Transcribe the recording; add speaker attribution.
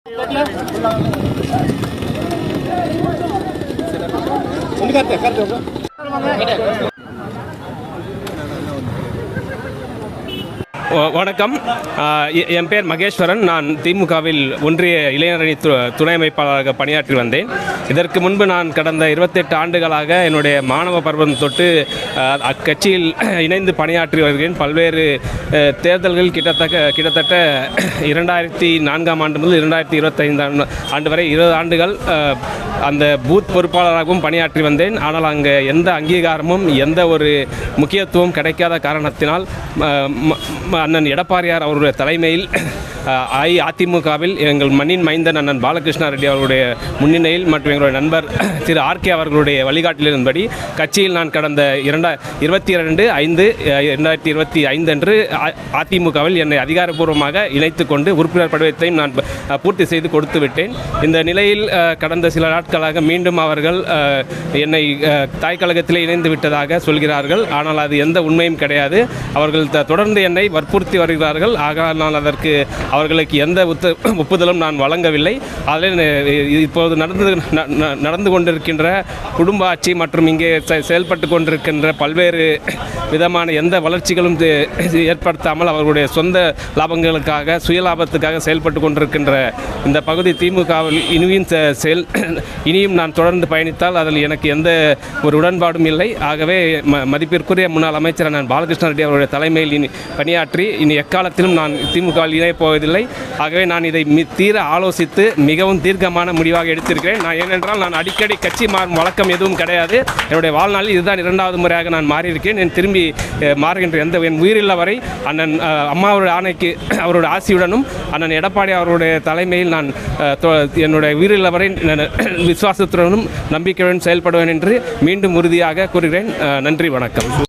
Speaker 1: Ini kan ya, kan வணக்கம். என் பேர் மகேஸ்வரன். நான் திமுகவில் ஒன்றிய இளைஞரணி து துணை அமைப்பாளராக பணியாற்றி வந்தேன். இதற்கு முன்பு நான் கடந்த இருபத்தெட்டு ஆண்டுகளாக என்னுடைய மாணவ பருவம் தொட்டு அக்கட்சியில் இணைந்து பணியாற்றி வருகிறேன். பல்வேறு தேர்தல்கள் கிட்டத்தட்ட கிட்டத்தட்ட இரண்டாயிரத்தி நான்காம் ஆண்டு முதல் இரண்டாயிரத்தி இருபத்தைந்தாம் ஆண்டு வரை இருபது ஆண்டுகள் அந்த பூத் பொறுப்பாளராகவும் பணியாற்றி வந்தேன். ஆனால் அங்கே எந்த அங்கீகாரமும் எந்த ஒரு முக்கியத்துவம் கிடைக்காத காரணத்தினால் ம- ம- அண்ணன் எடப்பாடியார் அவருடைய தலைமையில் அஇஅதிமுகவில் எங்கள் மண்ணின் மைந்தன் அண்ணன் பாலகிருஷ்ணா ரெட்டி அவர்களுடைய முன்னிலையில் மற்றும் எங்களுடைய நண்பர் திரு ஆர்கே அவர்களுடைய வழிகாட்டிலிருந்தபடி கட்சியில் நான் கடந்த இரண்டா இருபத்தி இரண்டு ஐந்து இரண்டாயிரத்தி இருபத்தி ஐந்து அன்று அ- அதிமுகவில் என்னை அதிகாரப்பூர்வமாக இணைத்து கொண்டு உறுப்பினர் படிவத்தையும் நான் பூர்த்தி செய்து கொடுத்து விட்டேன். இந்த நிலையில் கடந்த சில நாட்களாக மீண்டும் அவர்கள் என்னை தாய் கழகத்தில் இணைந்து விட்டதாக சொல்கிறார்கள். ஆனால் அது எந்த உண்மையும் கிடையாது. அவர்கள் த- தொடர்ந்து என்னை வற்புறுத்தி வருகிறார்கள். ஆக நான் அதற்கு அவர்களுக்கு எந்த ஒத்து ஒப்புதலும் நான் வழங்கவில்லை. அதில் இப்போது நடந்து ந- ந- நடந்து கொண்டிருக்கின்ற குடும்ப ஆட்சி மற்றும் இங்கே செ- செயல்பட்டு கொண்டிருக்கின்ற பல்வேறு விதமான எந்த வளர்ச்சிகளும் ஏற்படுத்தாமல் அவர்களுடைய சொந்த லாபங்களுக்காக சுயலாபத்துக்காக செயல்பட்டு கொண்டிருக்கின்ற இந்த பகுதி திமுகவில் இனியும் செ- செயல் இனியும் நான் தொடர்ந்து பயணித்தால் அதில் எனக்கு எந்த ஒரு உடன்பாடும் இல்லை. ஆகவே ம மதிப்பிற்குரிய முன்னாள் அமைச்சர் நான் பாலகிருஷ்ண ரெட்டி அவருடைய தலைமையில் இனி பணியாற்றி இனி எக்காலத்திலும் நான் திமுகவில் இணையப் போவதில்லை ஆகவே நான் இதை மி தீர ஆலோசித்து மிகவும் தீர்க்கமான முடிவாக எடுத்திருக்கிறேன். நான் ஏனென்றால் நான் அடிக்கடி கட்சி மாறும் வழக்கம் எதுவும் கிடையாது. என்னுடைய வாழ்நாளில் இதுதான் இரண்டாவது முறையாக நான் மாறியிருக்கேன். என் திரும்பி மாறுகின்ற எந்த என் உயிரில்ல வரை அண்ணன் அம்மாவுடைய ஆணைக்கு அவருடைய ஆசியுடனும் அண்ணன் எடப்பாடி அவருடைய தலைமையில் நான் என்னுடைய உயிரில்ல வரை விசுவாசத்துடனும் நம்பிக்கையுடன் செயல்படுவேன் என்று மீண்டும் உறுதியாக கூறுகிறேன். நன்றி வணக்கம்.